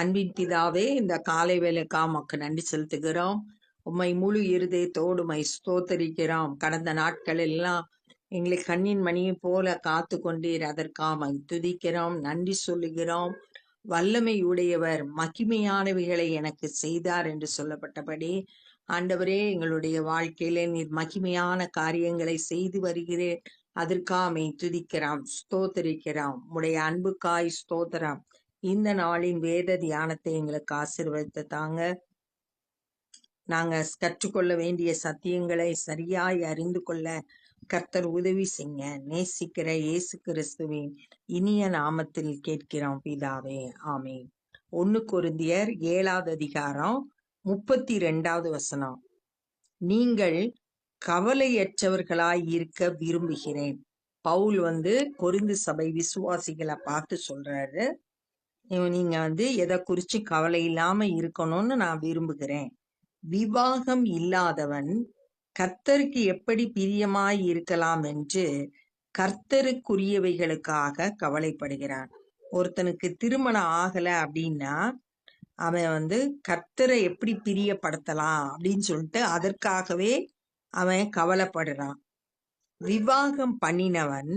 அன்பின் பிதாவே இந்த காலை வேலைக்கா மக்கு நன்றி செலுத்துகிறோம். உம்மை முழு இருதயத்தோடு உம்மை ஸ்தோத்தரிக்கிறோம். கடந்த நாட்கள் எல்லாம் எங்களை கண்ணின் மணியை போல காத்து கொண்டீர். அதற்காக துதிக்கிறோம் நன்றி சொல்லுகிறோம். வல்லமை உடையவர் மகிமையானவைகளை எனக்கு செய்தார் என்று சொல்லப்பட்டபடி ஆண்டவரே எங்களுடைய வாழ்க்கையில நீர் மகிமையான காரியங்களை செய்து வருகிறேன் அதற்காமை துதிக்கிறோம் ஸ்தோத்தரிக்கிறோம். உடைய அன்புக்காய் ஸ்தோத்திரம். இந்த நாளின் வேத தியானத்தை எங்களுக்கு ஆசிர்வதித்து தாங்க நாங்க கற்றுக்கொள்ள வேண்டிய சத்தியங்களை சரியாய் அறிந்து கொள்ள கர்த்தர் உதவி செய்ய நேசிக்கிற இயேசு கிறிஸ்துவின் இனிய நாமத்தில் கேட்கிறோம் பிதாவே ஆமே ஒன்னு குருந்தியர் ஏழாவது அதிகாரம் முப்பத்தி ரெண்டாவது வசனம். நீங்கள் கவலையற்றவர்களாய் இருக்க விரும்புகிறேன். பவுல் வந்து கொருந்து சபை விசுவாசிகளை பார்த்து சொல்றாரு. நீங்க வந்து எதை குறிச்சு கவலை இல்லாம இருக்கணும்னு நான் விரும்புகிறேன். விவாகம் இல்லாதவன் கர்த்தருக்கு எப்படி பிரியமாய் இருக்கலாம் என்று கர்த்தருக்குரியவைகளுக்காக கவலைப்படுகிறான் ஒருத்தனுக்கு திருமணம் ஆகல அப்படின்னா அவன் வந்து கர்த்தரை எப்படி பிரியப்படுத்தலாம் அப்படின்னு சொல்லிட்டு அதற்காகவே அவன் கவலைப்படுறான். விவாகம் பண்ணினவன்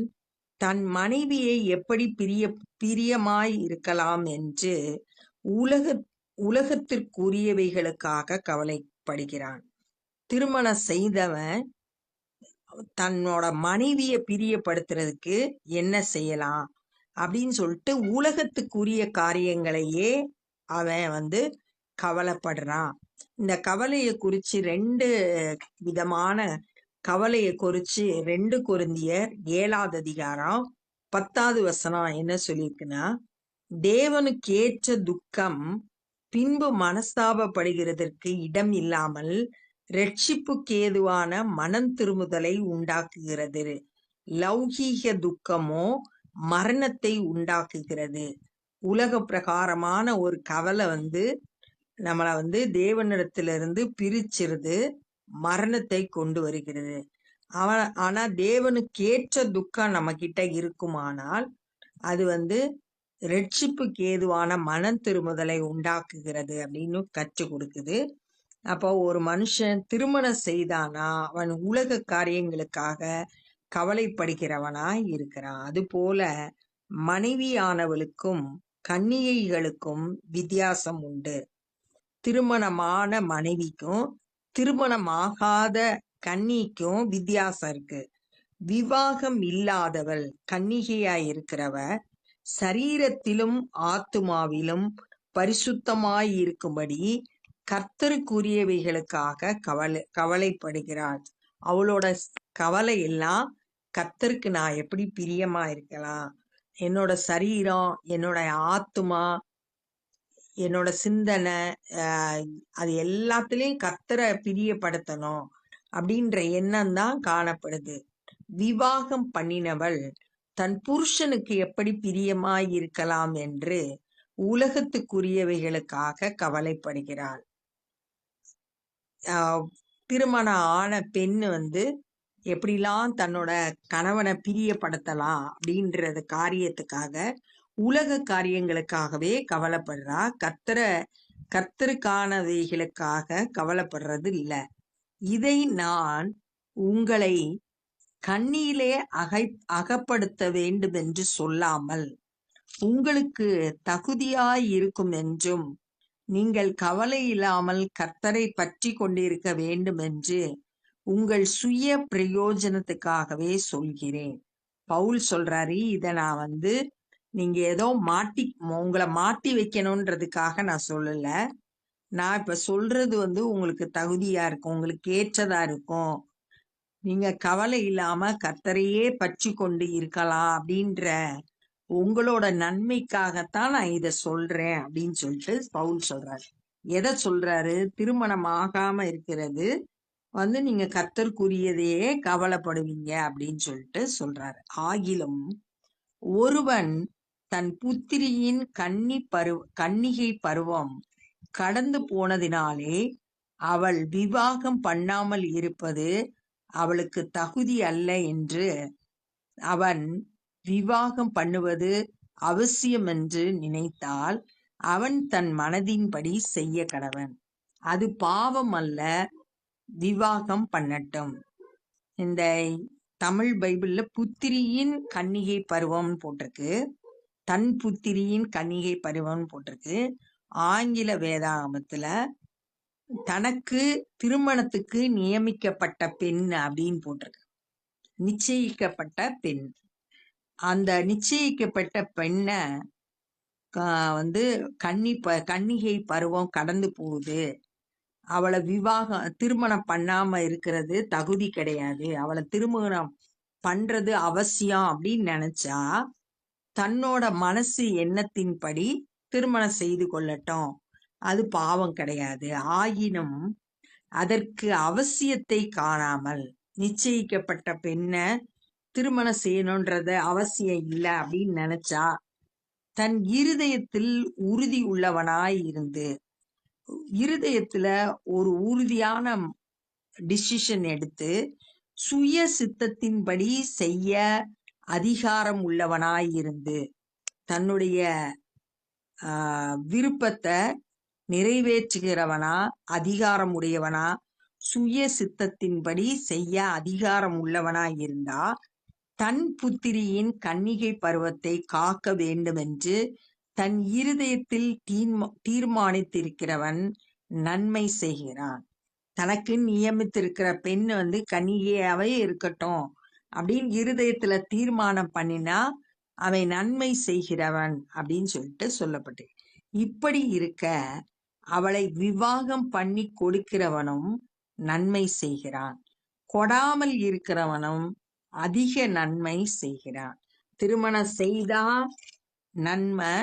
தன் மனைவியை எப்படி பிரிய பிரியமாய் இருக்கலாம் என்று உலக உலகத்திற்குரியவைகளுக்காக கவலைப்படுகிறான். திருமணம் செய்தவன் தன்னோட மனைவியை பிரியப்படுத்துறதுக்கு என்ன செய்யலாம் அப்படின்னு சொல்லிட்டு உலகத்துக்குரிய காரியங்களையே அவன் வந்து கவலைப்படுறான். இந்த கவலையை குறிச்சு ரெண்டு விதமான கவலையை குறிச்சு ரெண்டு குருந்தியர் ஏழாவது அதிகாரம் பத்தாவது வசனம் என்ன சொல்லியிருக்குன்னா தேவனுக்கு ஏற்ற துக்கம் பின்பு மனஸ்தாபப்படுகிறதற்கு இடம் இல்லாமல் ரட்சிப்புக்கு ஏதுவான மனம் திருமுதலை உண்டாக்குகிறது. லௌகீக துக்கமோ மரணத்தை உண்டாக்குகிறது. உலக பிரகாரமான ஒரு கவலை வந்து நம்மளை வந்து தேவனிடத்திலிருந்து பிரிச்சிருது. மரணத்தை கொண்டு வருகிறது. அவன் ஆனா தேவனுக்கேற்ற துக்கம் நம்ம கிட்ட இருக்குமானால் அது வந்து ரட்சிப்புக்கு ஏதுவான மன திருமுதலை உண்டாக்குகிறது அப்படின்னு கற்று கொடுக்குது. அப்போ ஒரு மனுஷன் திருமணம் செய்தானா அவன் உலக காரியங்களுக்காக கவலைப்படுகிறவனா இருக்கிறான். அது போல மனைவியானவளுக்கும் கன்னிகைகளுக்கும் வித்தியாசம் உண்டு. திருமணமான மனைவிக்கும் திருமணமாகாத கன்னிக்கும் வித்தியாசம் இருக்கு. விவாகம் இல்லாதவள் கன்னிகையா இருக்கிறவ சரீரத்திலும் ஆத்துமாவிலும் பரிசுத்தமாய் இருக்கும்படி கர்த்தருக்குரியவைகளுக்காக கவலை கவலைப்படுகிறாள். அவளோட கவலை எல்லாம் கர்த்தருக்கு நான் எப்படி பிரியமா இருக்கலாம்? என்னோட சரீரம் என்னோட ஆத்துமா என்னோட சிந்தனை அது எல்லாத்துலயும் கத்தரை பிரியப்படுத்தணும் அப்படின்ற எண்ணம் தான் காணப்படுது. விவாகம் பண்ணினவள் தன் புருஷனுக்கு எப்படி பிரியமாய் இருக்கலாம் என்று உலகத்துக்குரியவைகளுக்காக கவலைப்படுகிறாள். திருமணம் ஆன பெண் வந்து எப்படிலாம் தன்னோட கணவனை பிரியப்படுத்தலாம் அப்படின்றது காரியத்துக்காக உலக காரியங்களுக்காகவே கவலைப்படுறா. கத்தர கத்தருக்கானவைகளுக்காக கவலைப்படுறது இல்ல. இதை நான் உங்களை கண்ணியிலே அகை அகப்படுத்த வேண்டும் என்று சொல்லாமல் உங்களுக்கு தகுதியாய் இருக்கும் என்றும் நீங்கள் கவலை இல்லாமல் கர்த்தரை பற்றி கொண்டிருக்க வேண்டும் என்று உங்கள் சுய பிரயோஜனத்துக்காகவே சொல்கிறேன். பவுல் சொல்றாரு இதை நான் வந்து நீங்க ஏதோ மாட்டி உங்களை மாட்டி வைக்கணும்ன்றதுக்காக நான் சொல்லல. நான் இப்ப சொல்றது வந்து உங்களுக்கு தகுதியா இருக்கும் உங்களுக்கு ஏற்றதா இருக்கும். நீங்க கவலை இல்லாம கத்தரையே பற்றி கொண்டு இருக்கலாம் அப்படின்ற உங்களோட நன்மைக்காகத்தான் நான் இத சொல்றேன் அப்படின்னு சொல்லிட்டு பவுல் சொல்றாரு. எதை சொல்றாரு? திருமணம் ஆகாம இருக்கிறது. வந்து நீங்க கத்தற்குரியதையே கவலைப்படுவீங்க அப்படின்னு சொல்லிட்டு சொல்றாரு. ஆகிலும் ஒருவன் தன் புத்திரியின் கன்னி பருவ கன்னிகை பருவம் கடந்து போனதினாலே அவள் விவாகம் பண்ணாமல் இருப்பது அவளுக்கு தகுதி அல்ல என்று அவன் விவாகம் பண்ணுவது அவசியம் என்று நினைத்தால் அவன் தன் மனதின்படி செய்ய கடவன். அது பாவம் அல்ல விவாகம் பண்ணட்டும். இந்த தமிழ் பைபிள்ல புத்திரியின் கன்னிகை பருவம் போட்டிருக்கு. தன் புத்திரியின் கன்னிகை பருவம்னு போட்டிருக்கு. ஆங்கில வேதாகமத்துல தனக்கு திருமணத்துக்கு நியமிக்கப்பட்ட பெண் அப்படின்னு போட்டிருக்கு. நிச்சயிக்கப்பட்ட பெண். அந்த நிச்சயிக்கப்பட்ட பெண்ணை வந்து கன்னி ப கன்னிகை பருவம் கடந்து போகுது. அவளை விவாகம் திருமணம் பண்ணாம இருக்கிறது தகுதி கிடையாது. அவளை திருமணம் பண்றது அவசியம் அப்படின்னு நினைச்சா தன்னோட மனசு எண்ணத்தின்படி திருமணம் செய்து கொள்ளட்டும். அது பாவம் கிடையாது. ஆயினும் அதற்கு அவசியத்தை காணாமல் நிச்சயிக்கப்பட்ட பெண்ணை திருமணம் செய்யணும்ன்றது அவசியம் இல்லை அப்படின்னு நினைச்சா தன் இருதயத்தில் உறுதி உள்ளவனாய் இருந்து இருதயத்துல ஒரு உறுதியான டிசிஷன் எடுத்து சுய சித்தத்தின்படி செய்ய அதிகாரம் உள்ளவனாய் இருந்து தன்னுடைய ஆஹ், விருப்பத்தை நிறைவேற்றுகிறவனா அதிகாரம் உடையவனா சுய சித்தத்தின்படி செய்ய அதிகாரம் உள்ளவனா இருந்தா தன் புத்திரியின் கன்னிகை பருவத்தை காக்க வேண்டுமென்று தன் இருதயத்தில் தீர்மா தீர்மானித்திருக்கிறவன் நன்மை செய்கிறான். தனக்கு நியமித்திருக்கிற பெண் வந்து கன்னிகையாவே இருக்கட்டும். அப்படின்னு இருதயத்துல தீர்மானம் பண்ணினா அவன் நன்மை செய்கிறவன் அப்படின்னு சொல்லிட்டு சொல்லப்பட்டு. இப்படி இருக்க அவளை விவாகம் பண்ணி கொடுக்கிறவனும் நன்மை செய்கிறான். கொடாமல் இருக்கிறவனும் அதிக நன்மை செய்கிறான். திருமணம் செய்தா நன்மை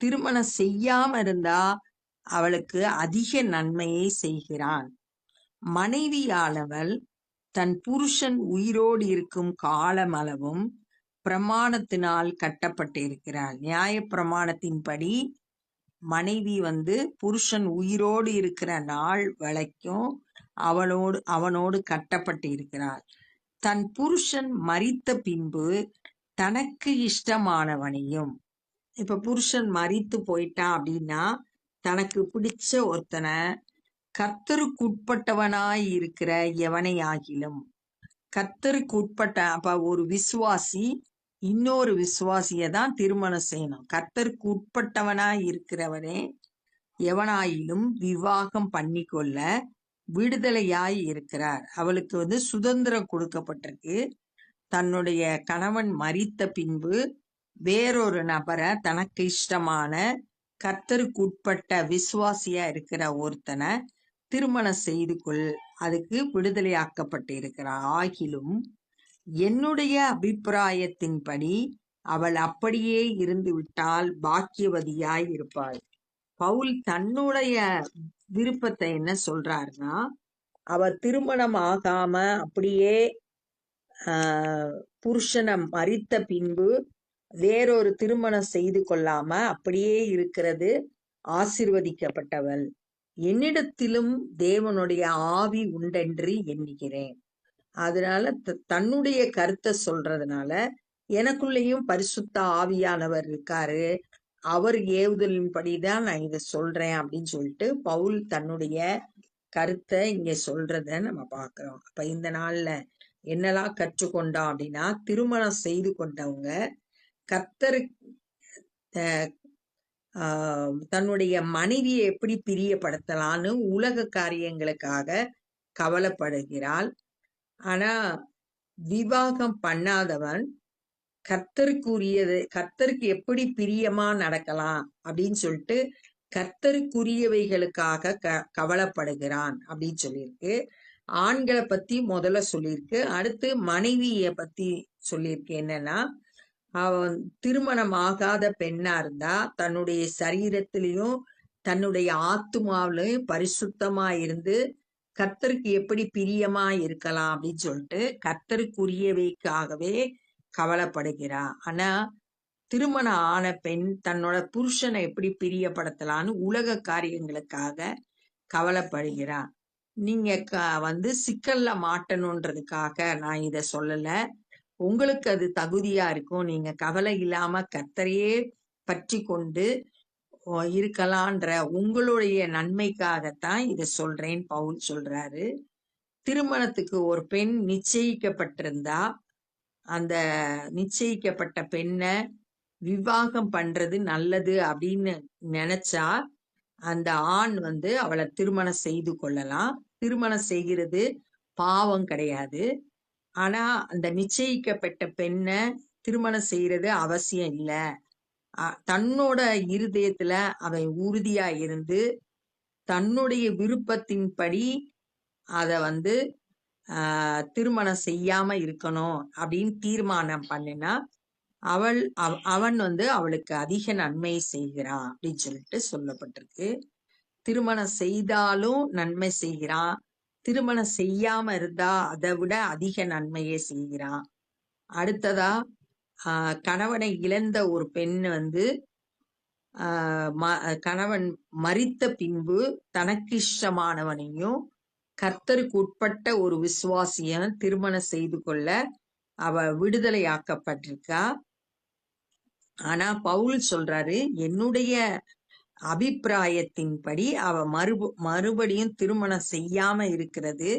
திருமணம் செய்யாம இருந்தா அவளுக்கு அதிக நன்மையை செய்கிறான். மனைவியானவள் தன் புருஷன் உயிரோடு இருக்கும் காலமளவும் பிரமாணத்தினால் கட்டப்பட்டிருக்கிறாள். நியாய பிரமாணத்தின்படி மனைவி வந்து புருஷன் உயிரோடு இருக்கிற நாள் வரைக்கும் அவளோடு அவனோடு கட்டப்பட்டு இருக்கிறாள் தன் புருஷன் மறித்த பின்பு தனக்கு இஷ்டமானவனையும் இப்ப புருஷன் மரித்து போயிட்டான் அப்படின்னா தனக்கு பிடிச்ச ஒருத்தனை கர்த்தருக்குட்பட்டவனாய் இருக்கிற எவனை ஆகிலும் கர்த்தருக்கு உட்பட்ட அப்ப ஒரு விசுவாசி இன்னொரு விசுவாசியை தான் திருமணம் செய்யணும். கர்த்தருக்கு உட்பட்டவனாய் இருக்கிறவனே எவனாயிலும் விவாகம் பண்ணிக்கொள்ள விடுதலையாய் இருக்கிறார். அவளுக்கு வந்து சுதந்திரம் கொடுக்கப்பட்டிருக்கு. தன்னுடைய கணவன் மறித்த பின்பு வேறொரு நபரை தனக்கு இஷ்டமான கர்த்தருக்கு உட்பட்ட விசுவாசியா இருக்கிற ஒருத்தனை திருமணம் செய்து கொள் அதுக்கு விடுதலையாக்கப்பட்டிருக்கிறார். ஆகிலும் என்னுடைய அபிப்பிராயத்தின்படி அவள் அப்படியே இருந்து விட்டால் பாக்கியவதியாய் இருப்பாள். பவுல் தன்னுடைய விருப்பத்தை என்ன சொல்றாருன்னா அவ திருமணம் ஆகாம அப்படியே ஆஹ், புருஷனை மறித்த பின்பு வேறொரு திருமணம் செய்து கொள்ளாம அப்படியே இருக்கிறது ஆசிர்வதிக்கப்பட்டவள். என்னிடத்திலும் தேவனுடைய ஆவி உண்டென்று எண்ணுகிறேன். அதனால த- தன்னுடைய கருத்தை சொல்றதுனால எனக்குள்ளேயும் பரிசுத்த ஆவியானவர் இருக்காரு. அவர் ஏவுதலின்படிதான் நான் இதை சொல்றேன் அப்படின்னு சொல்லிட்டு பவுல் தன்னுடைய கருத்தை இங்க சொல்றத நம்ம பாக்குறோம் அப்ப இந்த நாள்ல என்னெல்லாம் கற்றுக்கொண்டோம் அப்படின்னா திருமணம் செய்து கொண்டவங்க கத்தரு அஹ், தன்னுடைய மனைவியை எப்படி பிரியப்படுத்தலான்னு உலக காரியங்களுக்காக கவலைப்படுகிறாள். ஆனா விவாகம் பண்ணாதவன் கர்த்தருக்குரியது கர்த்தருக்கு எப்படி பிரியமா நடக்கலாம் அப்படின்னு சொல்லிட்டு கர்த்தருக்குரியவைகளுக்காக க கவலைப்படுகிறான் அப்படின்னு சொல்லியிருக்கு. ஆண்களை பத்தி முதல்ல சொல்லியிருக்கு. அடுத்து மனைவியை பத்தி சொல்லியிருக்கு என்னன்னா அவன் திருமணம் ஆகாத பெண்ணா இருந்தா தன்னுடைய சரீரத்திலையும் தன்னுடைய ஆத்துமாவிலையும் பரிசுத்தமா இருந்து கர்த்தருக்கு எப்படி பிரியமா இருக்கலாம் அப்படின்னு சொல்லிட்டு கர்த்தருக்குரியவைக்காகவே கவலைப்படுகிறா. ஆனா திருமணம் ஆன பெண் தன்னோட புருஷனை எப்படி பிரியப்படுத்தலான்னு உலக காரியங்களுக்காக கவலைப்படுகிறா. நீங்க க வந்து சிக்கல்ல மாட்டணுன்றதுக்காக நான் இத சொல்லல. உங்களுக்கு அது தகுதியா இருக்கும். நீங்க கவலை இல்லாம கத்தரையே பற்றி கொண்டு இருக்கலான்ற உங்களுடைய நன்மைக்காகத்தான் இத சொல்றேன் பவுல் சொல்றாரு. திருமணத்துக்கு ஒரு பெண் நிச்சயிக்கப்பட்டிருந்தா அந்த நிச்சயிக்கப்பட்ட பெண்ணை விவாகம் பண்றது நல்லது அப்படின்னு நினைச்சா அந்த ஆண் வந்து அவளை திருமணம் செய்து கொள்ளலாம். திருமணம் செய்கிறது பாவம் கிடையாது. ஆனா அந்த நிச்சயிக்கப்பட்ட பெண்ணை திருமணம் செய்யறது அவசியம் இல்ல. தன்னோட இருதயத்துல அவன் உறுதியா இருந்து தன்னுடைய விருப்பத்தின்படி அத வந்து ஆஹ், திருமணம் செய்யாம இருக்கணும் அப்படின்னு தீர்மானம் பண்ணினா அவள் அவ- அவன் வந்து அவளுக்கு அதிக நன்மை செய்கிறான் அப்படின்னு சொல்லிட்டு சொல்லப்பட்டிருக்கு. திருமணம் செய்தாலும் நன்மை செய்கிறான் திருமணம் செய்யாம இருந்தா அதை விட அதிக நன்மையை செய்கிறான். அடுத்ததா ஆஹ் கணவனை இழந்த ஒரு பெண் வந்து ஆஹ் ம- கணவன் மறித்த பின்பு தனக்கு இஷ்டமானவனையும் கர்த்தருக்கு உட்பட்ட ஒரு விசுவாசியன் திருமணம் செய்து கொள்ள அவ விடுதலையாக்கப்பட்டிருக்கா. ஆனா பவுல் சொல்றாரு என்னுடைய அபிப்பிராயத்தின்படி அவ மறுபு மறுபடியும் திருமணம் செய்யாம இருக்கிறது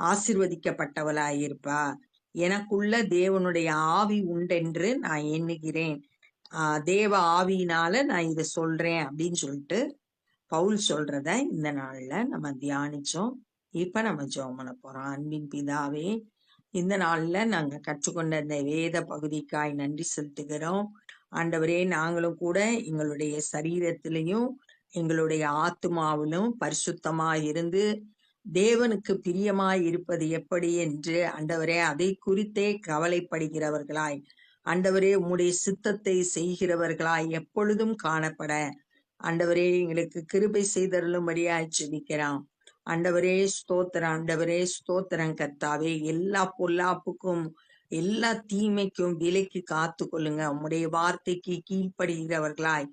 ஆசிர்வதிக்கப்பட்டவளாயிருப்பா. எனக்குள்ள தேவனுடைய ஆவி உண்டென்று நான் எண்ணுகிறேன். ஆஹ் தேவ ஆவியினால நான் இதை சொல்றேன் அப்படின்னு சொல்லிட்டு பவுல் சொல்றத இந்த நாள்ல நம்ம தியானிச்சோம். இப்ப நம்ம ஜோமன பண்ண போறோம். அன்பின் பிதாவே இந்த நாள்ல நாங்க கற்றுக்கொண்ட இந்த வேத பகுதிக்காய் நன்றி செலுத்துகிறோம். ஆண்டவரே நாங்களும் கூட எங்களுடைய சரீரத்திலையும் எங்களுடைய ஆத்துமாவிலும் பரிசுத்தமா இருந்து தேவனுக்கு பிரியமாய் இருப்பது எப்படி என்று அண்டவரே அதை குறித்தே கவலைப்படுகிறவர்களாய் அண்டவரே உம்முடைய சித்தத்தை செய்கிறவர்களாய் எப்பொழுதும் காணப்பட. அண்டவரே எங்களுக்கு கிருபை செய்தருளும்படியாய் ஜெபிக்கிறோம். அண்டவரே ஸ்தோத்திரம் அண்டவரே ஸ்தோத்திரம் கர்த்தாவே எல்லா பொல்லாப்புக்கும் எல்லா தீமைக்கும் விலைக்கு காத்து கொள்ளுங்க. உம்முடைய வார்த்தைக்கு கீழ்ப்படுகிறவர்களாய்.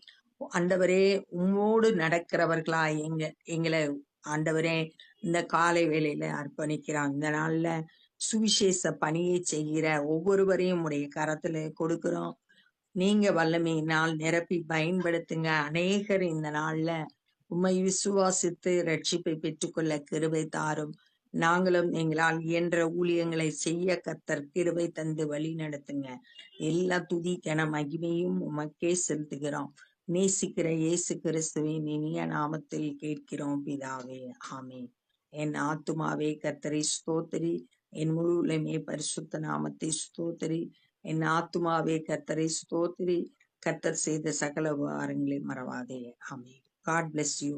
ஆண்டவரே உம்மோடு நடக்கிறவர்களாய். எங்க எங்களை ஆண்டவரே இந்த காலை வேலையில அர்ப்பணிக்கிறான் இந்த நாள்ல சுவிசேஷ பணியை செய்கிற ஒவ்வொருவரையும் உடைய கரத்துல கொடுக்கிறோம். நீங்க வல்லமையினால் நிரப்பி பயன்படுத்துங்க. அநேகர் இந்த நாள்ல உம்மை விசுவாசித்து ரட்சிப்பை பெற்றுக்கொள்ள கிருபை தாரும். நாங்களும் எங்களால் இயன்ற ஊழியங்களை செய்ய கத்தர் கிருபை தந்து வழி நடத்துங்க. எல்லா துதி கன மகிமையும் உமக்கே செலுத்துகிறோம். நேசிக்கிற இயேசு கிறிஸ்துவின் இனிய நாமத்தில் கேட்கிறோம் பிதாவே. ஆமே என் ஆத்துமாவே கத்தரை ஸ்தோத்திரி. என் முழுவலுமே பரிசுத்த நாமத்தை ஸ்தோத்திரி. என் ஆத்துமாவே கத்தரை ஸ்தோத்திரி. கத்தர் செய்த சகல உபகாரங்களை மறவாதே. ஆமே காட் பிளஸ் யூ